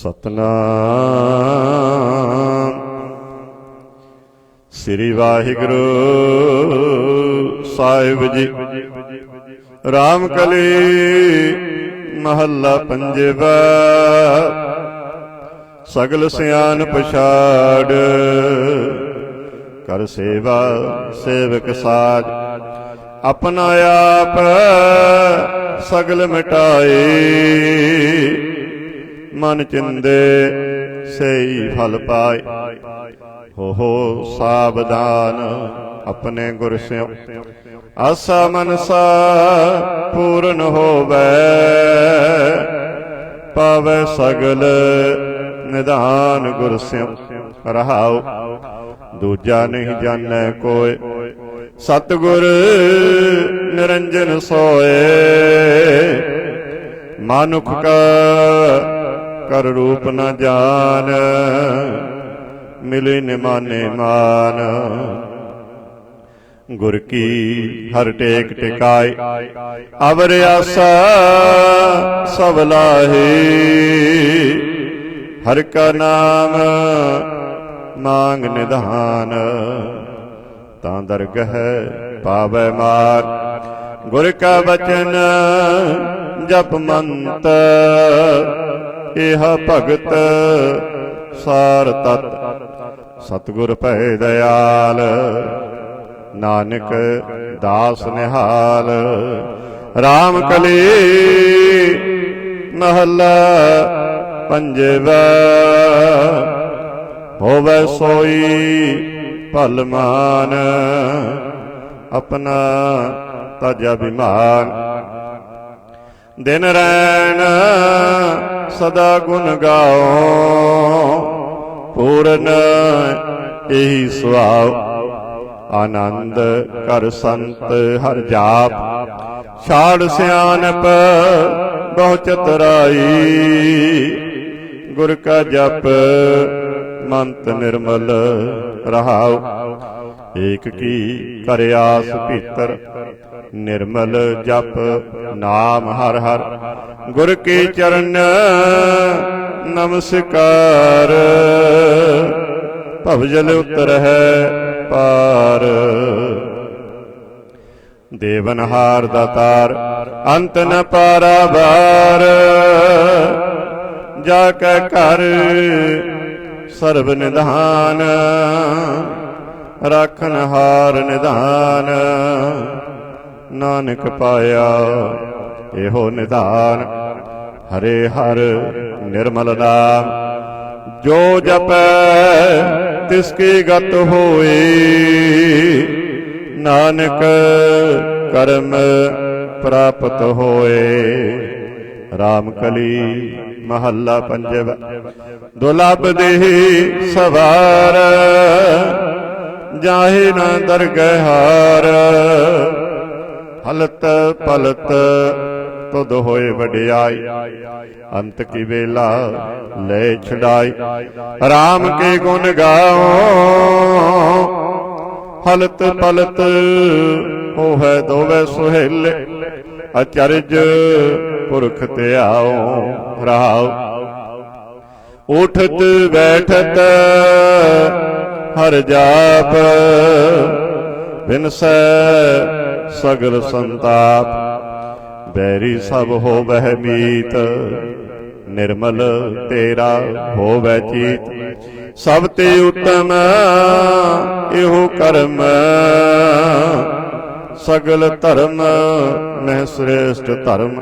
ਸਤਨਾਮ। ਸ੍ਰੀ ਵਾਹਿਗੁਰੂ ਸਾਹਿਬ ਜੀ। ਰਾਮ ਕਲੀ ਮਹੱਲਾ ਪੰਜਵਾ। ਸਗਲ ਸਿਆਨ ਪਛਾੜ। ਕਰ ਸੇਵਾ ਸੇਵਕ ਸਾਜ। ਆਪਣਾ ਆਪ ਸਗਲ ਮਿਟਾਏ ਮਨ ਚਿੰਦੇ, ਸਹੀ ਫਲ ਪਾਏ। ਹੋ ਹੋ ਸਾਵਧਾਨ ਆਪਣੇ ਗੁਰ ਸਿਉ। ਆਸਾ ਮਨਸਾ ਪੂਰਨ ਹੋਵੇ, ਪਾਵੇ ਸਗਲ ਨਿਧਾਨ ਗੁਰ ਸਿਉ। ਰਹਾਉ, ਦੂਜਾ ਨਹੀਂ ਜਾਣੈ ਕੋਇ। ਸਤਿਗੁਰ ਨਿਰੰਜਨ ਸੋਏ, ਮਨੁੱਖ ਕਾ ਕਰ ਰੂਪ ਨ ਜਾਣ ਮਿਲੇ ਨਿਮਾਨੇ ਮਾਨ। ਗੁਰ ਕੀ ਹਰ ਟੇਕ ਟਿਕਾਏ, ਅਵਰ ਆਸਾ ਸਭ ਲਾਹੇ। ਹਰ ਕਾ ਨਾਮ ਮੰਗ ਨਿਧਾਨ, ਤਾਂ ਦਰਗਹ ਪਾਵੈ ਮਾਰ। ਗੁਰ ਕਾ ਬਚਨ ਜਪ ਮੰਤ ਇਹ ਭਗਤ ਸਾਰ ਤਤ। ਸਤਿਗੁਰ ਭੈ ਦਇਆਲ, ਨਾਨਕ ਦਾਸ ਨਿਹਾਲ। RAM ਕਲੀ ਮਹੱਲਾ ਪੰਜਵਾ, ਹੋਵੇ ਸੋਈ ਭਲਮਾਨ ਆਪਣਾ ਤਜ ਅਭਿਮਾਨ। ਦਿਨ ਰੈਣ ਸਦਾ ਗੁਣ ਗਾਓ। ਪੂਰਨ ਇਹੀ ਸੁਆਵ ਆਨੰਦ ਕਰ ਸੰਤ ਹਰ ਜਾਪ। ਛਾੜ ਸਿਆਨਪ ਬਹੁ ਚਤਰਾਈ। ਗੁਰ ਕਾ ਜਪ ਮੰਤ ਨਿਰਮਲ ਰਹਾਉ ਏਕ ਕੀ ਕਰਿਆਸ ਭੀਤਰ ਨਿਰਮਲ ਜਪ, ਨਾਮ ਹਰ ਹਰ। ਗੁਰ ਕੇ ਚਰਨ ਨਮਸਕਾਰ। ਭਵਜਲ ਉਤਰ ਹੈ ਪਾਰ। ਦੇਵਨ ਦੇਵਨਹਾਰ ਦਾਤਾਰ ਅੰਤ ਨ ਪਾਰਾਵਾਰ ਜਾ ਕੇ ਘਰ ਸਰਬ ਨਿਧਾਨ, ਰਾਖਨ ਹਾਰ ਨਿਧਾਨ। ਨਾਨਕ ਪਾਇਆ। ਇਹੋ ਨਿਧਾਨ ਹਰੇ ਹਰ ਨਿਰਮਲ ਨਾਮ। ਜੋ ਜਪੈ, ਤਿਸ ਕੀ ਗਤ ਹੋਏ ਨਾਨਕ ਕਰਮ ਪ੍ਰਾਪਤ ਹੋਏ। ਰਾਮ ਕਲੀ ਮਹੱਲਾ ਪੰਜਵਾ। ਦੁਲਬ ਦੇਹ ਸਵਾਰ। ਜਾਹੇ ਨਾ ਦਰਗਹਿ ਹਲਤ ਪਲਤ ਤੁਧ ਹੋਏ ਵਡਿਆਈ, ਅੰਤ ਕੀ ਵੇਲਾ ਲੈ ਛਡਾਈ। RAM ਕੇ ਗੁਣ ਗਾਓ ਹਲਤ ਪਲਤ ਹੋਵੇ ਦੋਵੇ ਸੁਹੇਲੇ, ਅਚਰਜ ਪੁਰਖ ਤੇ ਆਓ ਰਹਾਉ ਉਠਤ ਬੈਠਤ ਹਰ ਜਾਪ ਬਿਨਸੈ ਸਗਲ ਸੰਤਾਪ ਬੈਰੀ ਸਭ ਹੋਵਹਿ ਮੀਤ, ਨਿਰਮਲ ਤੇਰਾ ਹੋਵੈ ਚੀਤ। ਸਭ ਤੇ ਉਤਮ ਇਹੋ ਕਰਮ, ਸਗਲ ਧਰਮ ਮਹਿ ਸ੍ਰੇਸ਼ਟ ਧਰਮ।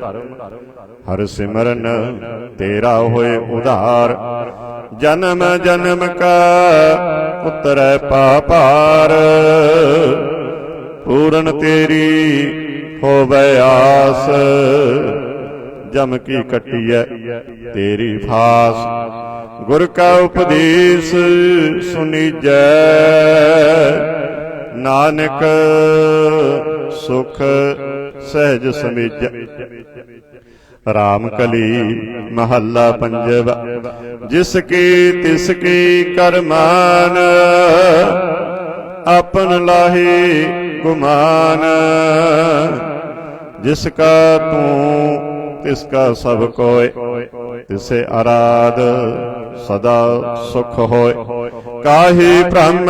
ਹਰ ਸਿਮਰਨ ਤੇਰਾ ਹੋਏ ਉਧਾਰ, ਜਨਮ ਜਨਮ ਕਾ ਉਤਰੈ ਪਾਪਾਰ। ਪੂਰਨ ਤੇਰੀ ਹੋਵੇ ਆਸ। ਜਮ ਕੀ ਕਟੀਐ, ਤੇਰੀ ਫਾਸ। ਗੁਰ ਕਾ ਉਪਦੇਸ਼ ਸੁਨੀਜੈ। ਨਾਨਕ ਸੁਖ ਸਹਿਜ ਸਮੀਜੈ। ਰਾਮ ਕਲੀ ਮਹੱਲਾ ਪੰਜਵਾ। ਜਿਸ ਕੀ ਤਿਸ ਕੀ ਕਰਮਾਨ, ਆਪਨ ਲਾਹੀ ਗੁਮਾਨ। ਜਿਸ ਕਾ ਤੂੰ, ਤਿਸ ਕਾ ਸਭ ਕੋਇ, ਤਿਸੇ ਆਰਾਧ ਸਦਾ ਸੁਖ ਹੋਇ। ਕਾਹੀ ਭ੍ਰਮ,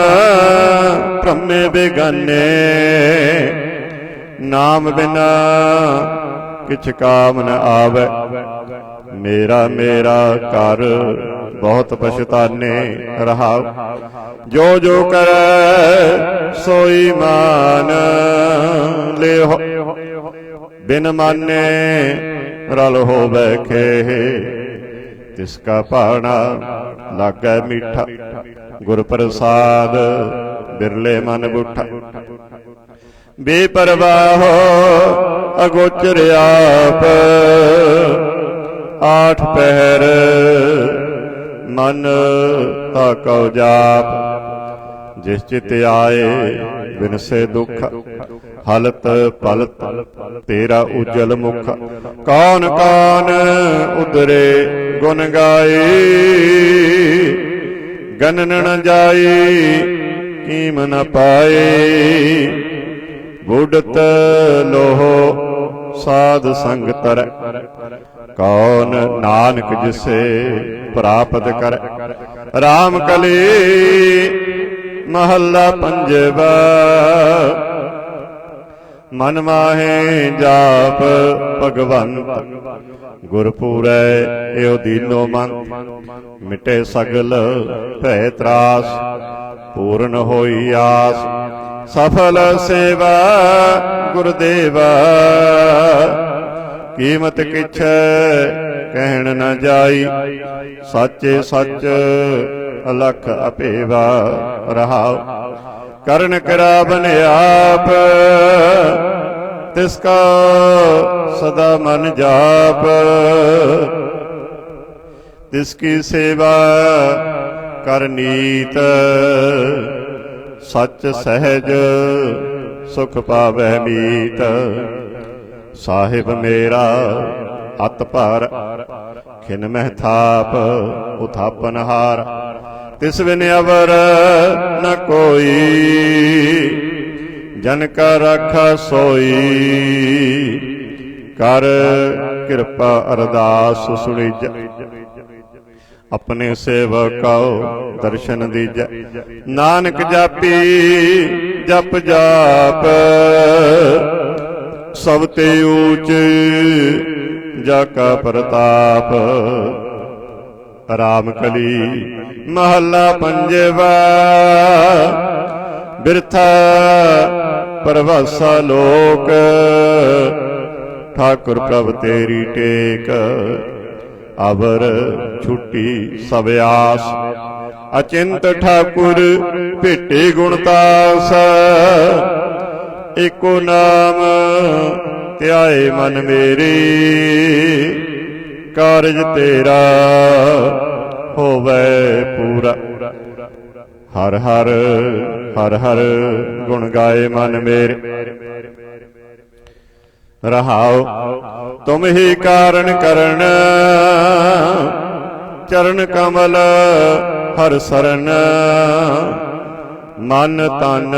ਭ੍ਰਮੇ ਬੇਗਾਨੇ। ਨਾਮ ਬਿਨਾ ਕਿਛ ਕਾਮ ਨ ਆਵੇ। ਮੇਰਾ ਮੇਰਾ ਕਰ ਬਹੁਤ ਪਛਤਾਨੇ ਰਹਾਉ ਜੋ ਜੋ ਕਰੈ, ਸੋਈ ਮਾਨ ਲਿਓ ਬਿਨ ਮਾਨੇ ਰਲ ਹੋ ਖੇ। ਤਿਸ ਕਾ ਭਾਣਾ ਲਾਗੈ ਮੀਠਾ। ਗੁਰ ਪ੍ਰਸਾਦ ਬਿਰਲੇ ਮਨ ਬੁੱਠਾ। ਬੇਪਰਵਾਹ ਅਗੋਚਰ ਆਪ। ਆਠ ਪਹਿਰ, ਮਨ ਤਾ ਕਉ ਜਾਪ। ਜਿਸ ਚਿਤ ਆਏ ਬਿਨਸੇ ਦੁਖ, ਹਲਤ ਪਲਤ, ਤੇਰਾ ਉਜਲ ਮੁਖ। ਕੌਣ ਕੌਣ ਉਦਰੇ ਗੁਣ ਗਾਏ? ਗਨਨ ਨ ਜਾਈ ਕੀਮ ਨ ਪਾਏ। ਬੁੱਢਤ ਲੋਹ ਸਾਧ ਸੰਗ ਤਰ ਕੌਣ ਨਾਨਕ ਜਿਸੇ ਪ੍ਰਾਪਤ ਕਰ। RAM ਕਲੀ ਮਹੱਲਾ ਪੰਜਵਾ। ਮਨ ਮਾਹੇ ਜਾਪ ਭਗਵੰਤ। ਗੁਰਪੂਰੈ ਏਉ ਦੀਨੋ ਮਨ ਮਿਟੇ ਸਗਲ ਭੈ ਤਰਾਸ। ਪੂਰਨ ਹੋਈ ਆਸ। ਸਫਲ ਸੇਵਾ ਗੁਰਦੇਵਾ। ਕੀਮਤ ਕਿਛ ਕਹਿਣ ਨ ਜਾਈ। ਸਾਚੇ ਸੱਚ ਅਲਖ ਅਪੇਵਾ ਰਹਾਉ ਕਰਨ ਕਰਾ ਬਨ ਆਪ ਤਿਸ ਕਾ ਸਦਾ ਮਨ ਜਾਪ। ਤਿਸ ਕੀ ਸੇਵਾ ਕਰ ਨੀਤ ਸੱਚ ਸਹਿਜ ਸੁਖ ਪਾਵੈ ਮੀਤ। ਸਾਹਿਬ ਮੇਰਾ ਅਤ ਭਾਰ ਖਿਨ ਮਹਿ ਥਾਪ ਉਥਾਪਨ ਹਾਰ। ਤਿਸ ਬਿਨ ਅਵਰ ਨ ਕੋਈ ਜਨ ਕਾ ਰਾਖਾ ਸੋਈ। ਕਰ ਕਿਰਪਾ ਅਰਦਾਸ ਸੁਣੀਜ ਆਪਣੇ ਸੇਵਕਉ ਦਰਸ਼ਨ ਦੀਜੈ। ਨਾਨਕ ਜਾਪੀ ਜਪ ਜਾਪ। ਸਭ ਤੇ ਊਚ ਜਾ ਕਾ ਪ੍ਰਤਾਪ। ਰਾਮ ਕਲੀ ਮਹੱਲਾ ਪੰਜਵਾ। ਬਿਰਥਾ ਪਰਵਾਸਾ ਲੋਕ। ਠਾਕੁਰ ਪ੍ਰਭ ਤੇਰੀ ਟੇਕ। ਅਵਰ ਛੁੱਟੀ ਸਵਿਆਸ ਅਚਿੰਤ ਠਾਕੁਰ ਭੇਟੇ ਗੁਣਤਾਸ ਏਕੋ ਨਾਮ, ਧਿਆਏ ਮਨ ਮੇਰੇ, ਕਾਰਜ ਤੇਰਾ ਹੋਵੇ ਪੂਰਾ। ਹਰ ਹਰ ਹਰ ਹਰ ਗੁਣ ਗਾਏ ਮਨ ਮੇਰੇ। ਰਹਾਉ ਤੁਮ ਹੀ ਕਾਰਨ ਕਰਨ, ਚਰਨ ਕਮਲ ਹਰ ਸਰਨ। ਮਨ ਤਨ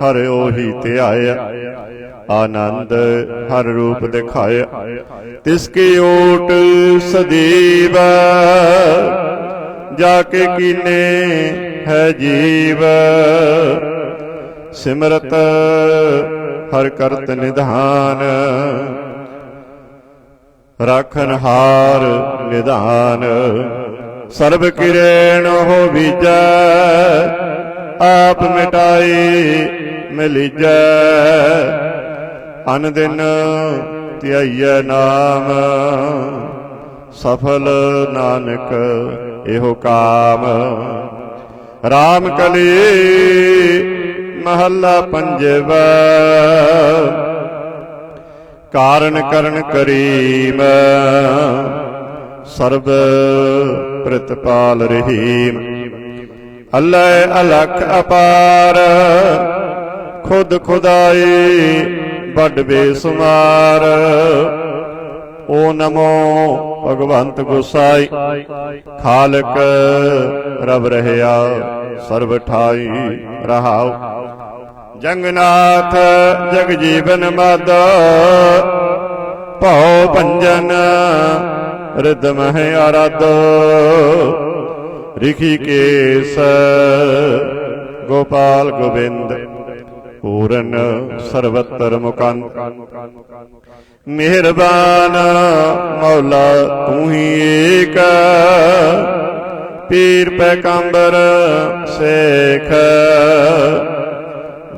ਹਰ ਉਹੀ ਧਿਆਇਆ ਆਨੰਦ ਹਰ ਰੂਪ ਦਿਖਾਇਆ। ਤਿਸ ਕੀ ਓਟ ਸਦੀਵ, ਜਾ ਕੇ ਕੀਨੇ ਹੈ ਜੀਵ। ਸਿਮਰਤ ਹਰ ਕਰਤ ਨਿਧਾਨ, ਰਾਖਨ ਹਾਰ ਨਿਧਾਨ। ਸਰਬ ਕਿਰੇਣ ਹੋ ਵਿਜੈ ਆਪ ਮਿਟਾਈ ਮਿਲਿਜੈ ਅਨ ਦਿਨ ਧਿਆਈਐ ਨਾਮ। ਸਫਲ ਨਾਨਕ ਇਹੋ ਕਾਮ। RAM ਕਲੀ ਮਹੱਲਾ ਪੰਜਵਾ। ਕਾਰਨ ਕਰਨ ਕਰੀਮ। ਸਰਬ ਪ੍ਰਤਪਾਲ ਰਹੀਮ। ਅੱਲਾ ਅਲਖ ਅਪਾਰ, ਖੁਦ ਖੁਦਾਈ ਵੱਡ ਬੇਸੁਮਾਰ। ਓ ਨਮੋ ਭਗਵੰਤ ਗੁਸਾਈ, ਖਾਲਕ ਰਬ ਰਹਿਆ, ਸਰਬ ਠਾਈ ਰਹਾਉ। ਜੰਗਨਾਥ ਜਗ ਜੀਵਨ ਮਦ, ਭਉ ਭੰਜਨ ਰਿਦ ਮਹਿ ਆਰਾਧੋ ਰਿਖੀ ਕੇਸ ਗੋਪਾਲ ਗੋਬਿੰਦ, ਪੂਰਨ ਸਰਵਤਰ ਮੁਕੰਦ। ਮਿਹਰਬਾਨ ਮੌਲਾ, ਤੂੰ ਹੀ ਏਕ, ਪੀਰ ਪੈਗੰਬਰ ਸੇਖ।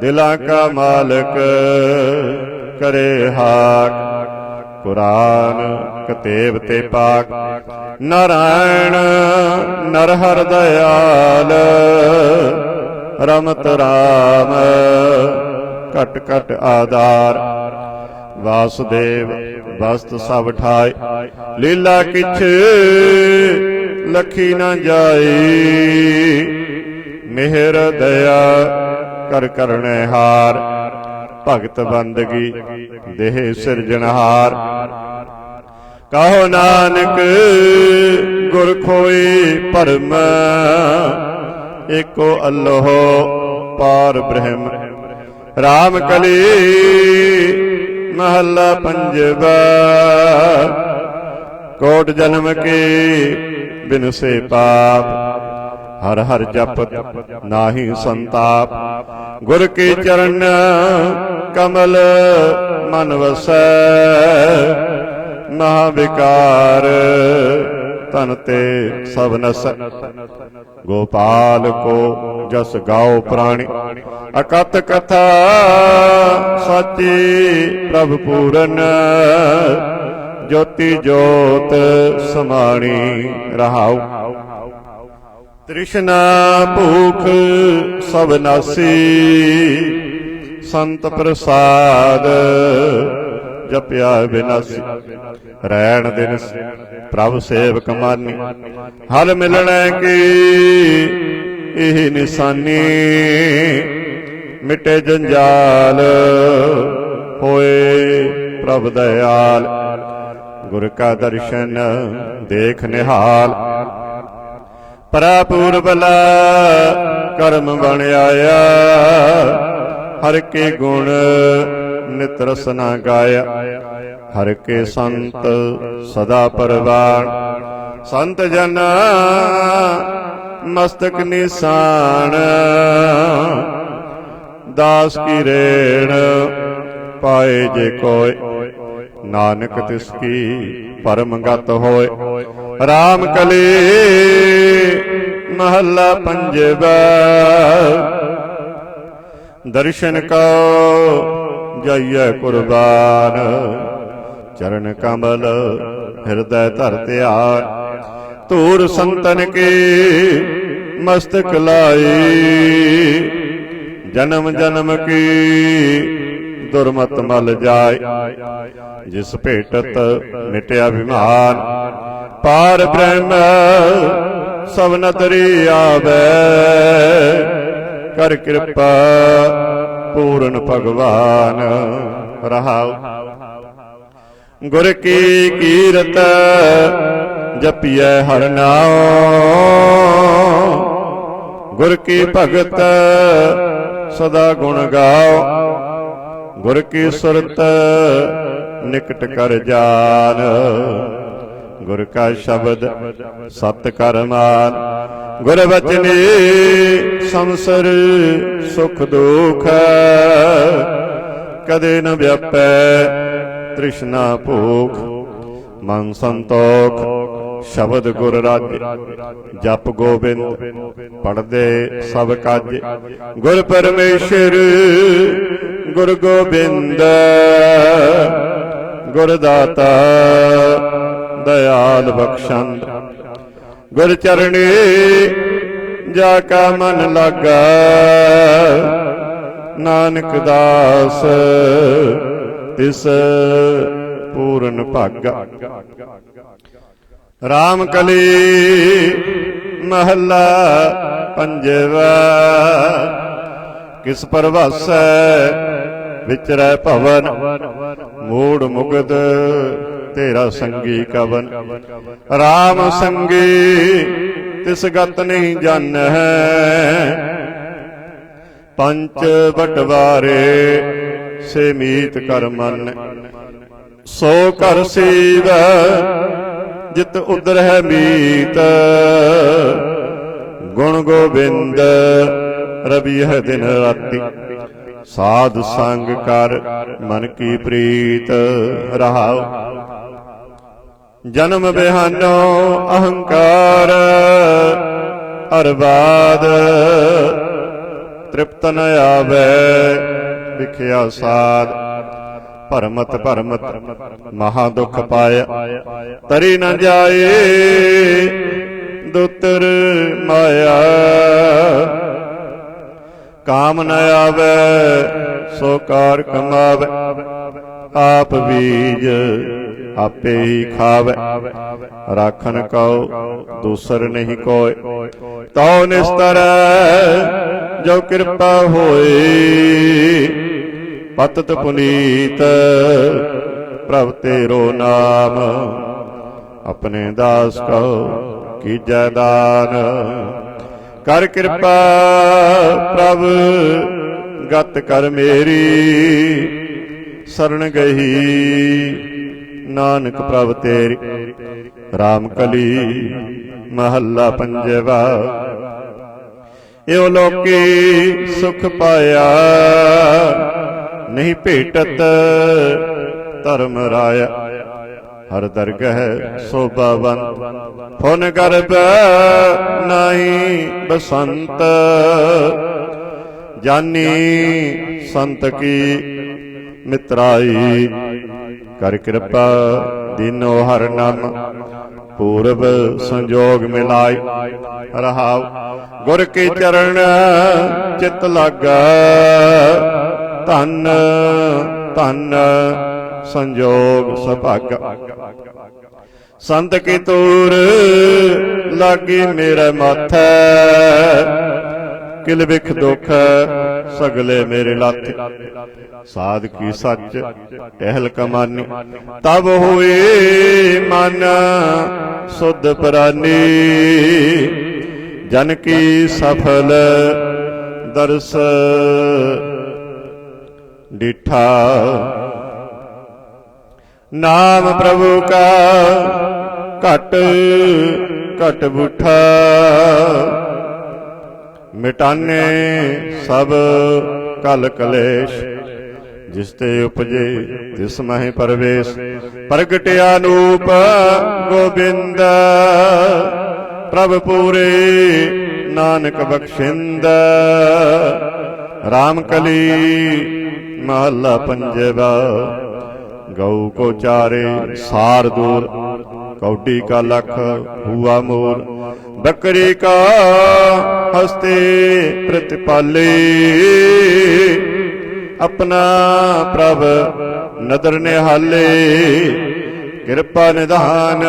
ਦਿਲਾਂ ਕਾ ਮਾਲਕ ਕਰੇ ਹਾਕ। ਕੁਰਾਨ ਕਤੇਬ ਤੇ ਪਾਕ। ਨਾਰਾਇਣ ਨਰ ਹਰ ਦਇਆਲ, ਰਮਤ ਰਾਮ, ਘਟ ਘਟ ਆਧਾਰ। ਵਾਸੁਦੇਵ ਵਸਤ ਸਭ ਠਾਏ, ਲੀਲਾ ਕਿਛ ਲਖੀ ਨਾ ਜਾਈ ਮਿਹਰ ਦਇਆ ਕਰ ਕਰਨੇ ਹਾਰ। ਭਗਤ ਬੰਦਗੀ, ਦੇਹ ਸਿਰਜਣਹਾਰ। ਕਹੋ ਨਾਨਕ, ਗੁਰ ਖੋਈ ਪਰਮ ਏਕੋ ਅੱਲਾਹ ਪਾਰ ਬ੍ਰਹਮ। ਰਾਮ ਕਲੀ ਮਹੱਲਾ ਪੰਜਵਾ। ਕੋਟ ਜਨਮ ਕੇ ਬਿਨਸੇ ਪਾਪ। ਹਰ ਹਰ ਜਪਤ ਨਾਹੀ ਸੰਤਾਪ। ਗੁਰ ਕੇ ਚਰਨ ਕਮਲ ਮਨ ਵਸੈ, ਮਹਾ ਵਿਕਾਰ ਤਨ ਤੇ ਸਭ ਨਸ। ਗੋਪਾਲ ਕੋ ਜਸ ਗਾਓ ਪ੍ਰਾਣੀ ਅਕਤ ਕਥਾ ਸਾਚੀ ਪ੍ਰਭ ਪੂਰਨ, ਜੋਤੀ ਜੋਤ ਸਮਾਣੀ ਰਹਾਉ। ਤ੍ਰਿਸ਼ਨਾ ਭੂਖ ਸਭ ਨਾਸੀ, ਸੰਤ ਪ੍ਰਸਾਦ ਜਪਿਆ ਬਿਨਾਸੀ। ਰਹਿਣ ਦਿਨ ਪ੍ਰਭ ਸੇਵਕ ਮਾਨੀ। ਹਲ ਮਿਲਣੈ ਕੀ ਇਹ ਨਿਸ਼ਾਨੀ। ਮਿਟੇ ਜੰਜਾਲ ਹੋਏ ਪ੍ਰਭ ਦਇਆਲ। ਗੁਰ ਕਾ ਦਰਸ਼ਨ ਦੇਖ ਨਿਹਾਲ। ਪਰਾਪੂਰ ਬਲਾ ਕਰਮ ਬਣ ਆਇਆ। ਹਰ ਕੇ ਗੁਣ ਨਿਤ ਰਸਨਾ ਗਾਇਆ। ਹਰ ਕੇ ਸੰਤ ਸਦਾ ਪਰਵਾਨ। ਸੰਤ ਜਨ ਮਸਤਕ ਨਿਸ਼ਾਨ। ਦਾਸ ਕੀ ਰੇਣ ਪਾਏ ਜੇ ਕੋਇ ਨਾਨਕ ਤਿਸ ਕੀ ਪਰਮ ਗਤ ਹੋਏ। RAM ਕਲੀ ਮਹੱਲਾ ਪੰਜਵਾ। ਦਰਸ਼ਨ ਕੋ ਜਾਈਐ ਕੁਰਬਾਨ। ਚਰਨ ਕਮਲ ਹਿਰਦੈ ਧਰ ਧਿਆਨ ਧੂਰ ਸੰਤਨ ਕੇ ਮਸਤਕ ਲਾਈ। ਜਨਮ ਜਨਮ ਕੀ। ਦੁਰਮਤ ਮਲ ਜਾਏ, ਜਿਸ ਭੇਟਤ ਮਿਟਿਆ ਵਿਮਾਨ ਪਾਰ ਬ੍ਰਹਮ ਸਭਨ ਤਰੀ ਆਵੇ ਕਰ ਕਿਰਪਾ ਪੂਰਨ ਭਗਵਾਨ ਰਹਾਉ। ਗੁਰ ਕੀ ਕੀਰਤ ਜਪੀਐ ਹਰ ਨਾਮ ਗੁਰ ਕੀ ਭਗਤ ਸਦਾ ਗੁਣ ਗਾਓ ਗੁਰ ਕੀ ਸੁਰਤ ਨਿਕਟ ਕਰ ਜਾਨ। ਗੁਰ ਕਾ ਸ਼ਬਦ ਸਤ ਕਰ ਮਾਨ। ਗੁਰ ਬਚਨੇ ਸੰਸਰ ਸੁਖ ਦੁਖ। ਕਦੇ ਨ ਵਿਆਪੈ ਤ੍ਰਿਸ਼ਨਾ ਭੋਖ। ਮਨ ਸੰਤੋਖ, ਸ਼ਬਦ ਗੁਰ ਰਾਜ ਜਪ ਗੋਬਿੰਦ ਪੜਦੇ ਸਭ ਕਾਜ। ਗੁਰ ਪਰਮੇਸ਼ਰ ਗੁਰ ਗੋਬਿੰਦ ਗੁਰ ਦਾਤਾ ਦਇਆਲ ਬਖਸ਼ੰਦ। ਗੁਰ ਚਰਣੀ, ਜਾ ਕਾ ਮਨ ਲਾਗਾ, ਨਾਨਕ ਦਾਸ, ਤਿਸ ਪੂਰਨ ਭਾਗਾ। RAM ਕਲੀ ਮਹੱਲਾ ਪੰਜਵਾ, ਕਿਸ ਪਰਵਾਸੈ ਵਿਚਰੈ ਭਵਨ, ਮੂੜ ਮੁਗਦ ਤੇਰਾ ਸੰਗੀ ਕਵਨ। RAM ਸੰਗੀ, ਤਿਸ ਗਤ ਨਹੀਂ ਜਨ ਹੈ। ਪੰਚ ਬਟਵਾਰੇ, ਸੇ ਮੀਤ ਕਰ ਮਨ। ਸੋ ਕਰ ਸੀਵ, ਜਿਤ ਉਦਰ ਹੈ ਮੀਤ। ਗੁਣ ਗੋਬਿੰਦ, ਰਵੀ ਹੈ ਦਿਨ ਰਾਤੀ। ਸਾਧ ਸੰਗ ਕਰ ਮਨ ਕੀ ਪ੍ਰੀਤ ਰਹਾਉ। ਜਨਮ ਬਿਹਾਨੋ ਅਹੰਕਾਰ, ਅਰਬਾਦ, ਤ੍ਰਿਪਤ ਨ ਆਵੇ, ਵਿਖਿਆ ਸਾਧ। ਭਰਮਤ ਭਰਮਤ ਮਹਾ ਦੁਖ ਪਾਇਆ, ਤਰੀ ਨ ਜਾਏ, ਦੁਤਰ ਮਾਇਆ। ਕਾਮ ਨ ਆਵੇ, ਸੋ ਕਾਰ ਕਮਾਵੇ। ਆਪ ਬੀਜ ਆਪੇ ਹੀ ਖਾਵੇ। ਰਾਖਨ ਕਉ, ਦੂਸਰ ਨਹੀਂ ਕੋਇ ਤਉ ਨਿਸਤਰ ਜੋ ਕਿਰਪਾ ਹੋਏ। ਪਤਤ ਪੁਨੀਤ, ਪ੍ਰਭ ਤੇਰੋ ਨਾਮ। ਆਪਣੇ ਦਾਸ ਕਉ, ਕੀਜੈ ਦਾਨ। ਕਰ ਕਿਰਪਾ ਪ੍ਰਭ, ਗਤ ਕਰ ਮੇਰੀ ਸਰਨ ਗਈ ਨਾਨਕ ਪ੍ਰਭ ਤੇਰੀ। RAM ਕਲੀ ਮਹੱਲਾ ਪੰਜਵਾ। ਇਹੋ ਲੋਕੀ ਸੁਖ ਪਾਇਆ, ਨਹੀਂ ਭੇਟਤ ਧਰਮ ਰਾਇਆ। ਹਰ ਦਰਗਹ ਸੋਭਾਵਨ ਫੁਨ ਗਰਬ ਨਹੀਂ ਬਸੰਤ। ਜਾਨੀ ਸੰਤ ਕੀ ਮਿਤਰਾਈ। ਕਰ ਕਿਰਪਾ ਦੀਨੋ ਹਰ ਨਾਮ। ਪੂਰਬ ਸੰਜੋਗ ਮਿਲਾਈ। ਰਹਾਉ ਗੁਰ ਕੇ ਚਰਨ ਚਿਤ ਲਾਗਾ। ਧੰਨ ਧੰਨ ਸੰਜੋਗ ਸੁਭਾਗਾ। ਸੰਤ ਕੀ ਤੂਰ ਲਾਗੀ ਮੇਰਾ ਮਾਥੈ, ਕਿਲ ਵਿਖ ਦੁਖ ਸਗਲੇ ਮੇਰੇ ਲਾਥੇ। ਸਾਧ ਕੀ ਸੱਚ, ਟਹਿਲ ਕਮਾਨੀ। ਤਬ ਹੋਏ ਮਨ ਸੁਧ ਪ੍ਰਾਨੀ। ਜਨ ਕੀ ਸਫਲ ਦਰਸ ਡਿਠਾ ਨਾਮ ਪ੍ਰਭੂ ਕਾ ਘਟ ਘਟ ਬੁਠਾ। ਮਿਟਾਨੇ ਸਭ ਕਲ ਕਲੇਸ਼, ਜਿਸ ਤੇ ਉਪਜੇ ਤਿਸ ਮਹਿ ਪਰਵੇਸ਼। ਪ੍ਰਗਟਿਆ ਨੂਪ ਗੋਬਿੰਦ, ਪ੍ਰਭ ਪੂਰੇ ਨਾਨਕ ਬਖਸ਼ਿੰਦ। RAM ਕਲੀ ਮਹੱਲਾ ਪੰਜਵਾ। ਗਊ ਕੋ ਚਾਰੇ, ਸਾਰ ਦੂਰ, ਕੌਡੀ ਕਾ ਲਖ ਹੂਆ ਮੋਰ। ਬੱਕਰੀ ਕਾ ਹਸਤੇ ਪ੍ਰਤਿਪਾਲੇ। ਆਪਣਾ ਪ੍ਰਭ ਨਦਰ ਨਿਹਾਲੇ। ਕਿਰਪਾ ਨਿਧਾਨ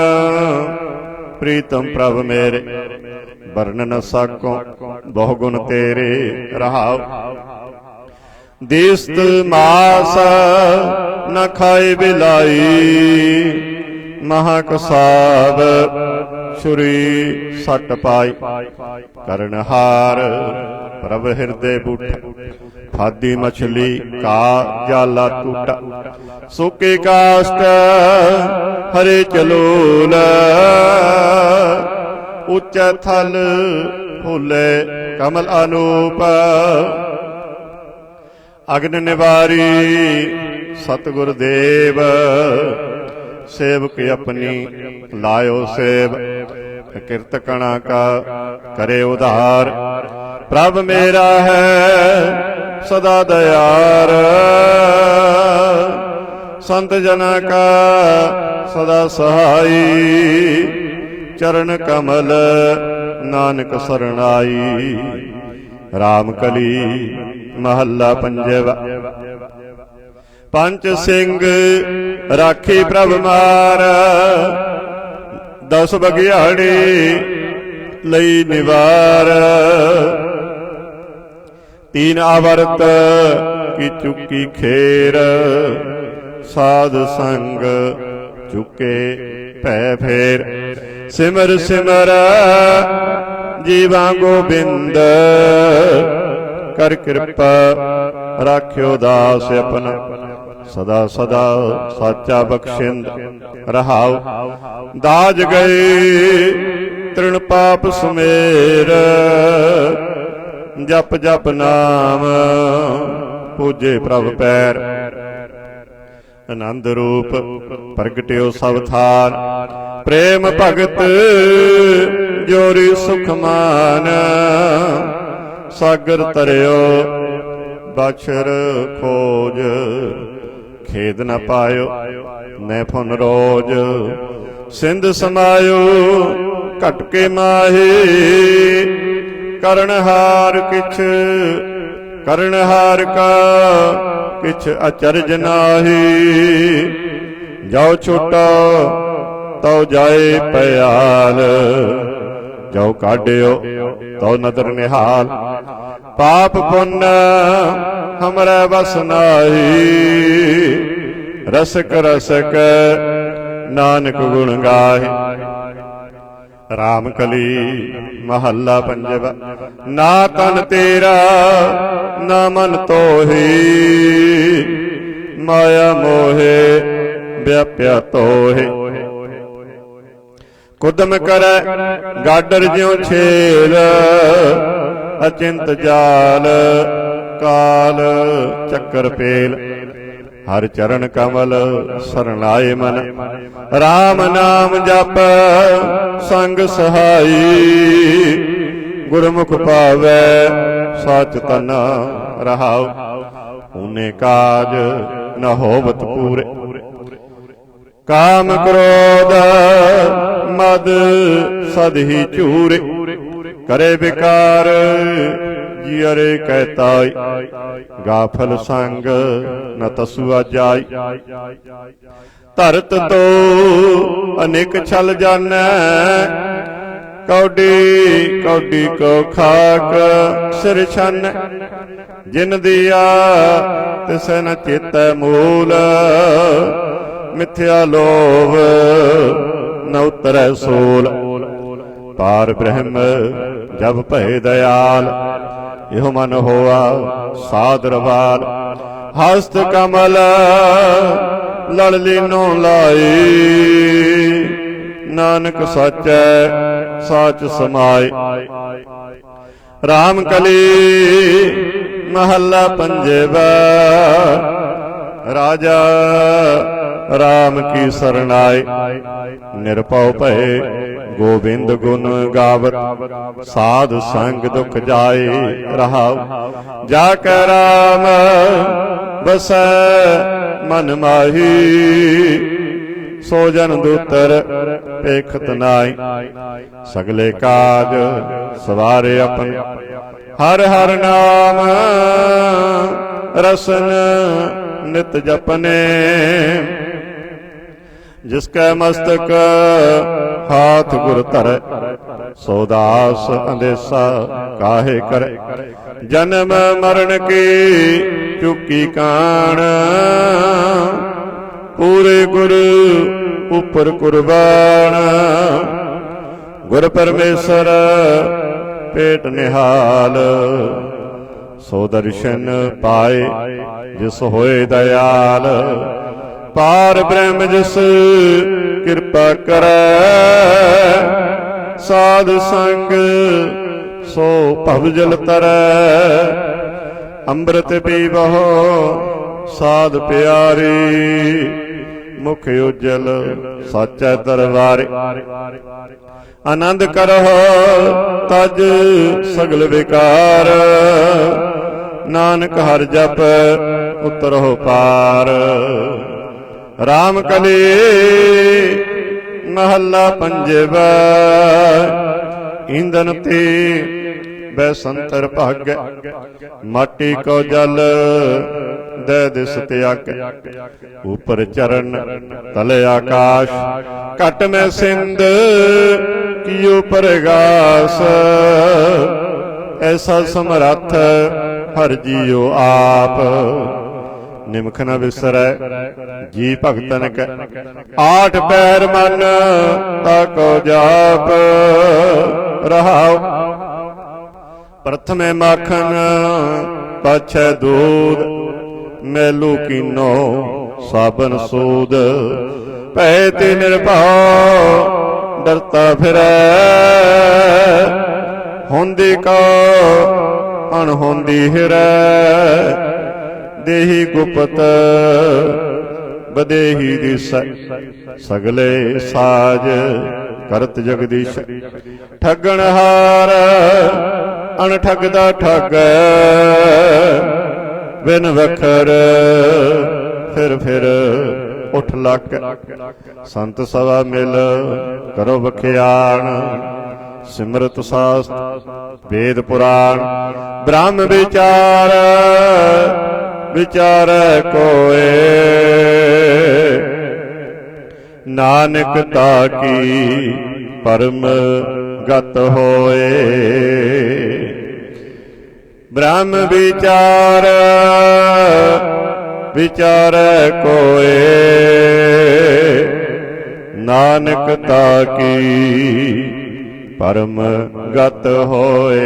ਪ੍ਰੀਤਮ ਪ੍ਰਭ ਮੇਰੇ। ਵਰਣ ਨ ਸਕੋ ਬਹੁ ਗੁਣ ਤੇਰੇ ਰਹਾਉ। ਦੇਸਤ ਮਾਸ ਨ ਖਾਏ ਬਿਲਾਈ। ਮਹਾ ਕਸਾਬ ਸ਼ੁਰੀ ਸਟ ਪਾਈ। ਕਰਨਹਾਰ ਪ੍ਰਭ ਹਿਰਦੇ ਬੁੱਠ। ਖਾਦੀ ਮਛਲੀ ਕਾ ਜਾਲਾ ਟੂਟਾ। ਸੁਕੇ ਕਾਸ਼ਟ ਹਰੇ ਚਲੋਲ। ਉੱਚਾ ਥਲ ਫੁੱਲੇ ਕਮਲ ਅਨੂਪ। ਅਗਨ ਨਿਵਾਰੀ ਸਤਿਗੁਰ ਦੇਵ, ਸੇਵਕ ਆਪਣੀ ਲਾਇਓ ਸੇਵ। ਕਿਰਤ ਕਣਾ ਕਾ ਕਰੇ ਉਧਾਰ, ਪ੍ਰਭ ਮੇਰਾ ਹੈ ਸਦਾ ਦਇਆਰ। ਸੰਤ ਜਨਾ ਕਾ ਸਦਾ ਸਹਾਈ, ਚਰਨ ਕਮਲ ਨਾਨਕ ਸਰਣਾਈ। RAM ਕਲੀ ਮਹੱਲਾ ਪੰਜਵਾ। ਪੰਜ ਸਿੰਘ ਰਾਖੀ ਪ੍ਰਭ ਮਾਰ, ਦਸ ਬਗਿਆੜੇ ਲਈ ਨਿਵਾਰ। ਤੀਨ ਆਵਰਤ ਕੀ ਚੁੱਕੀ ਖੇਰ, ਸਾਧ ਸੰਗ ਚੁੱਕੇ ਭੈ ਫੇਰ। ਸਿਮਰ ਸਿਮਰ ਜੀਵਾਂ ਗੋਬਿੰਦ ਕਰ ਕਿਰਪਾ, ਰਾਖਿਓ ਦਾਸ ਆਪਣਾ। ਸਦਾ ਸਦਾ ਸਾਚਾ ਬਖਸ਼ਿੰਦ ਰਹਾਉ ਦਾਜ ਗਏ ਤ੍ਰਿਣ ਪਾਪ ਸਮੇਰ, ਜਪ ਜਪ ਨਾਮ ਪੂਜੇ ਪ੍ਰਭ ਪੈਰ। ਆਨੰਦ ਰੂਪ ਪ੍ਰਗਟਿਓ ਸਭ ਥਾਨ। ਪ੍ਰੇਮ ਭਗਤ ਜੋਰੀ ਸੁਖ ਮਾਨ। ਸਾਗਰ ਤਰਿਓ ਬਖਸ਼ਰ ਖੋਜ। ਖੇਦ ਨ ਪਾਇਓ ਨੈ ਫੁਨ ਰੋਜ। ਸਿੰਧ ਸਮਾਇਓ ਘਟਕੇ ਮਾਹੀ। ਕਰਨਹਾਰ ਕਿਛ ਕਰਨਹਾਰ ਕਾ ਕਿਛ ਅਚਰਜ ਨਾਹੀ। ਜਾਉ ਛੋਟਾ, ਤਉ ਜਾਏ ਪਿਆਲ। ਜਾਉ ਕਾਢਿਓ, ਤਉ ਨਦਰ ਨਿਹਾਲ। ਪਾਪ ਪੁੰਨ ਹਮਰੇ ਬਸ ਨਾਹੀ। ਰਸਕ ਰਸਕ ਨਾਨਕ ਗੁਣ ਗਾਏ ਰਾਮ ਕਲੀ ਮਹੱਲਾ ਪੰਜਵਾ। ਨਾ ਤਨ ਤੇਰਾ, ਨਾ ਮਨ ਤੋਹੀ। ਮਾਇਆ ਮੋਹੇ, ਵਿਆਪਿਆ ਤੋਹੇ। ਕੁਦਮ ਕਰੈ ਗਾਡਰ ਜਿਉ ਛੇਲ, ਅਚਿੰਤ ਜਾਲ, ਕਾਲ ਚੱਕਰ ਪੇਲ। ਹਰ ਚਰਨ ਕਮਲ ਸਰਣਾਏ ਮਨ RAM ਨਾਮ ਜਪ ਸੰਗ ਸਹਾਈ। ਗੁਰਮੁਖ ਪਾਵੈ ਸਚ ਤਨ ਰਹਾਉ ਊਨੇ ਕਾਜ ਨ ਹੋਵਤ ਪੂਰੇ। ਕਾਮ ਕ੍ਰੋਧ ਮਦ, ਸਦ ਹੀ ਝੂਰੇ। ਕਰੇ ਵਿਕਾਰ, ਜੀਅਰੇ ਕਹਿਤਾਈ ਗਾਫਲ ਸੰਗ ਨ ਤਸੁਆ ਜਾਈ ਧਰਤ ਤੋ ਅਨੇਕ ਛਲ ਜਾਣੈ। ਕੌਡੀ ਕੌਡੀ ਕੋ ਖਾਕ ਸਿਰ ਛਨ। ਜਿਨ ਦਿਆ ਤਿਸ ਨ ਚੇਤੈ ਮੂਲ। ਮਿਥਿਆ ਲੋਭ ਨ ਉਤਰੈ ਸੋਲ। ਪਾਰ ਬ੍ਰਹਮ, ਜਬ ਭਏ ਦਇਆਲ, ਇਹੋ ਮਨ ਹੋਆ ਸਾਧ ਰਵਾਲ। ਹਸਤ ਕਮਲ, ਲੜ ਲੀਨੋ ਲਾਈ। ਨਾਨਕ ਸਾਚੈ, ਸਾਚ ਸਮਾਏ RAM ਕਲੀ, ਮਹੱਲਾ ਪੰਜਵਾ। ਰਾਜਾ RAM ਕੀ ਸਰਣਾਏ ਨਿਰਭਉ ਭਏ, ਗੋਬਿੰਦ ਗੁਣ ਗਾਵਤ, ਸਾਧ ਸੰਗ ਦੁਖ ਜਾਏ ਰਹਾਉ। ਜਾ ਕੈ ਰਾਮ ਬਸੈ ਮਨ ਮਾਹੀ ਸੋ ਜਨ ਦੂਤਰ ਪੇਖਤ ਨਾਈ ਸਗਲੇ ਕਾਜ ਸਵਾਰੇ ਆਪਨ। ਹਰ ਹਰ ਨਾਮ, ਰਸਨ ਨਿਤ ਜਪਨੇ। ਜਿਸ ਕੈ ਮਸਤਕ ਹਾਥ ਗੁਰ ਧਰੈ, ਸੋ ਦਾਸ ਅੰਦੇਸਾ ਕਾਹੇ ਕਰੈ। ਜਨਮ ਮਰਨ ਕੀ ਚੁੱਕੀ ਕਾਣ, ਪੂਰੇ ਗੁਰ ਉਪਰ ਕੁਰਬਾਨ। ਗੁਰ ਪਰਮੇਸ਼ਰ ਪੇਟ ਨਿਹਾਲ, ਸੋ ਦਰਸ਼ਨ ਪਾਏ ਜਿਸ ਹੋਏ ਦਇਆਲ। ਪਾਰ ਬ੍ਰਹਮ ਜਿਸ ਕਿਰਪਾ ਕਰੈ, ਸਾਧ ਸੰਗ ਸੋ ਭਵ ਜਲ ਤਰੈ। ਅੰਮ੍ਰਿਤ ਪੀਵਹੁ, ਸਾਧ ਪਿਆਰੀ, ਮੁਖ ਉਜਲ ਸਾਚੈ ਦਰਬਾਰੇ। ਆਨੰਦ ਕਰਹੁ ਤਜ ਸਗਲ ਵਿਕਾਰ, ਨਾਨਕ ਹਰ ਜਪ ਉਤਰਹੁ ਪਾਰ। RAM ਕਲੀ ਮਹੱਲਾ ਪੰਜਵਾ। ਇੰਦਨ ਤੇ ਬੈਸੰਤਰ ਭਾਗ। ਮਾਟੀ ਕੋ ਜਲ ਦੇ ਦਿਸ ਤਿਆਗ। ਉਪਰ ਚਰਨ ਤਲੇ ਆਕਾਸ਼। ਘਟ ਮੈਂ ਸਿੰਧ ਕੀਓ ਪਰਗਾਸ। ਐਸਾ ਸਮਰੱਥ ਹਰ ਜੀਓ ਆਪ। ਨਿਮਖ ਨ ਵਿਸਰੈ ਜੀ ਭਗਤਨ ਕੈ। ਆਠ ਪੈਰ ਮਨ ਤਾਕੋ ਜਾਪ। ਰਹਾਉ ਪ੍ਰਥਮੇ ਮਾਖਨ ਪਛੈ ਦੂਧ। ਮੈਲੂ ਕੀਨੋ ਸਾਬਨ ਸੂਦ। ਭੈ ਤੇ ਨਿਰਭਉ ਡਰਤਾ ਫਿਰੈ। ਹੁੰਦੀ ਕਾ ਅਣਹੋਂਦੀ ਹਿਰੈ। ਦੇਹੀ ਗੁਪਤ, ਬਦੇਹੀ ਦਿਸ, ਸਗਲੇ ਸਾਜ ਕਰਤ ਜਗਦੀਸ਼। ਠੱਗਣ ਹਾਰ ਅਣ ਠੱਗਦਾ ਠੱਗ, ਬਿਨ ਵਖਰ ਫਿਰ ਫਿਰ ਉਠ ਲੱਕ। ਸੰਤ ਸਵਾ ਮਿਲ ਕਰੋ ਵਖਿਆਣ, ਸਿਮਰਤ ਸਾਸਤ, ਵੇਦ ਪੁਰਾਣ, ਬ੍ਰਹਮ ਵਿਚਾਰ ਵਿਚਾਰ ਕੋਏ। ਨਾਨਕ ਤਾ ਕੀ ਪਰਮ ਗਤ ਹੋਏ। ਬ੍ਰਹਮ ਵਿਚਾਰ ਵਿਚਾਰ ਕੋਏ। ਨਾਨਕ ਤਾ ਕੀ ਪਰਮ ਗਤ ਹੋਏ।